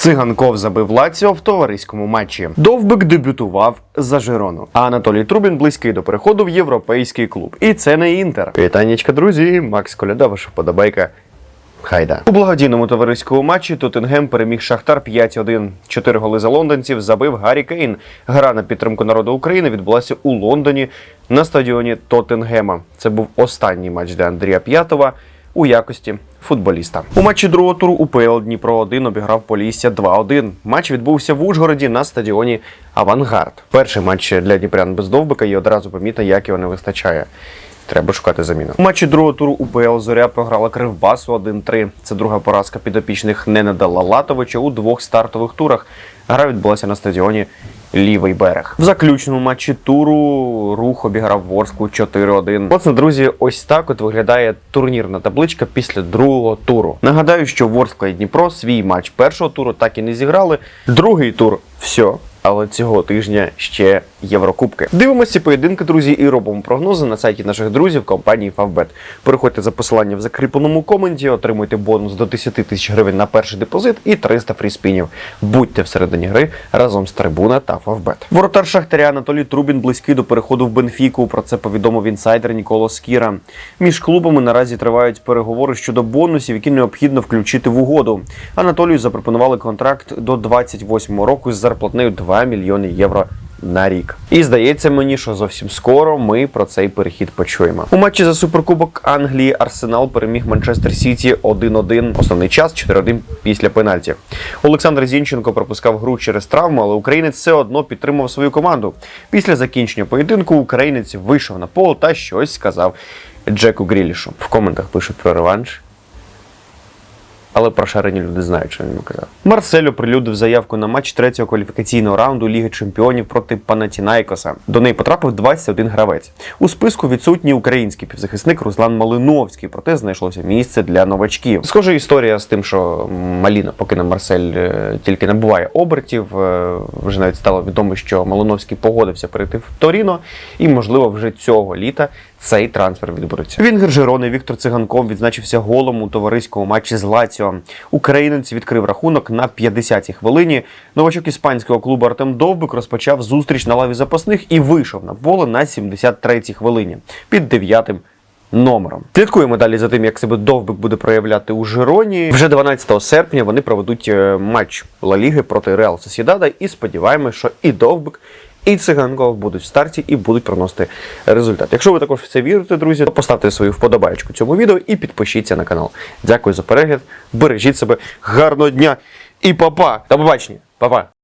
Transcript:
Циганков забив Лаціо в товариському матчі. Довбик дебютував за Жирону. А Анатолій Трубін близький до переходу в європейський клуб. І це не інтер. Вітаннячка, друзі. Макс Коляда, ваша подобайка. Хайда. У благодійному товариському матчі Тоттенгем переміг Шахтар 5-1. Чотири голи за лондонців забив Гаррі Кейн. Гра на підтримку народу України відбулася у Лондоні на стадіоні Тоттенгема. Це був останній матч для Андрія П'ятова у якості футболіста. У матчі другого туру УПЛ Дніпро 1 обіграв Полісся 2-1. Матч відбувся в Ужгороді на стадіоні Авангард. Перший матч для Дніпрян без довбика і одразу помітно, як його не вистачає. Треба шукати заміну. У матчі другого туру УПЛ Зоря програла Кривбасу 1-3. Це друга поразка підопічних Ненеда Латовича у двох стартових турах. Гра відбулася на стадіоні Лівий берег. В заключному матчі туру рух обіграв Ворску 4-1. Оце, друзі, ось так от виглядає турнірна табличка після другого туру. Нагадаю, що Ворскла і Дніпро свій матч першого туру так і не зіграли. Другий тур все. Але цього тижня ще Єврокубки. Дивимося поєдинки, друзі, і робимо прогнози на сайті наших друзів компанії Favbet. Переходьте за посиланням в закріпленому коменті, отримуйте бонус до 10 тисяч гривень на перший депозит і 300 фріспінів. Будьте всередині гри разом з Трибуна та Favbet. Воротар Шахтаря Анатолій Трубін близький до переходу в Бенфіку. Про це повідомив інсайдер Ніколо Скіра. Між клубами наразі тривають переговори щодо бонусів, які необхідно включити в угоду. Анатолію запропонували контракт до 28 року з зарплатнею 2 мільйони євро на рік. І здається мені, що зовсім скоро ми про цей перехід почуємо. У матчі за суперкубок Англії Арсенал переміг Манчестер Сіті 1-1. Основний час 4-1 після пенальті. Олександр Зінченко пропускав гру через травму, але українець все одно підтримав свою команду. Після закінчення поєдинку українець вийшов на поле та щось сказав Джеку Грілішу. В коментах пишуть про реванш. Але прошарені люди знають, що він казав. Марсель оприлюдив заявку на матч третього кваліфікаційного раунду Ліги Чемпіонів проти Панатінайкоса. До неї потрапив 21 гравець. У списку відсутній український півзахисник Руслан Малиновський, проте знайшлося місце для новачків. Схожа історія з тим, що Маліна, поки на Марсель е, тільки набуває обертів. е, Вже навіть стало відомо, що Малиновський погодився перейти в Торіно, і можливо вже цього літа цей трансфер відбудеться. Вінгер Жирони Віктор Циганков відзначився голом у товариському матчі з Лаціо. Українець відкрив рахунок на 50-й хвилині. Новачок іспанського клубу Артем Довбик розпочав зустріч на лаві запасних і вийшов на поле на 73-й хвилині під дев'ятим номером. Слідкуємо далі за тим, як себе Довбик буде проявляти у Жироні. Вже 12 серпня вони проведуть е, матч Ла Ліги проти Реал Сосідада і сподіваємось, що і Довбик. І циганков будуть в старті і будуть приносити результат. Якщо ви також в це вірите, друзі, то поставте свою вподобайку цьому відео і підпишіться на канал. Дякую за перегляд. Бережіть себе, гарного дня і па-па! До побачення! Па-па!